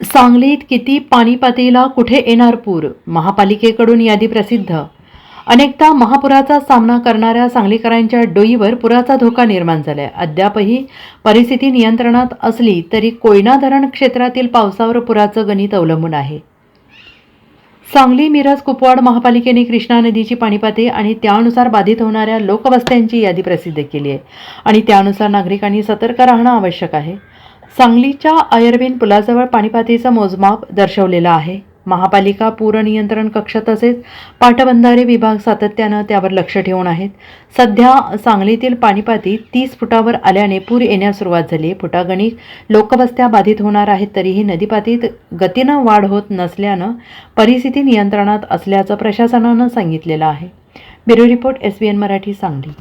सांगलीत किती पाणी पातळीला कुठे येणार पूर? महापालिकेकडून यादी प्रसिद्ध. अनेकदा महापुराचा सामना करणाऱ्या सांगलीकरांच्या डोईवर पुराचा धोका निर्माण झालाय. अद्यापही परिस्थिती नियंत्रणात असली तरी कोयना धरण क्षेत्रातील पावसावर पुराचं गणित अवलंबून आहे. सांगली मिरज कुपवाड महापालिकेने कृष्णा नदीची पाणीपाती आणि त्यानुसार बाधित होणाऱ्या लोकवस्त्यांची यादी प्रसिद्ध केली आहे आणि त्यानुसार नागरिकांनी सतर्क राहणं आवश्यक आहे. सांगलीच्या आयर्विन पुलाजवळ पाणीपातीचं मोजमाप दर्शवलेलं आहे. महापालिका पूर नियंत्रण कक्ष तसेच पाटबंधारे विभाग सातत्यानं त्यावर लक्ष ठेवून आहेत. सध्या सांगलीतील पाणीपाती तीस फुटावर आल्याने पूर येण्यास सुरुवात झाली फुटागणिक लोकवस्त्या बाधित होणार आहेत तरीही नदीपातीत गतीनं वाढ होत नसल्यानं परिस्थिती नियंत्रणात असल्याचं प्रशासनानं सांगितलेलं आहे. Bureau report S B N Marathi Sangli.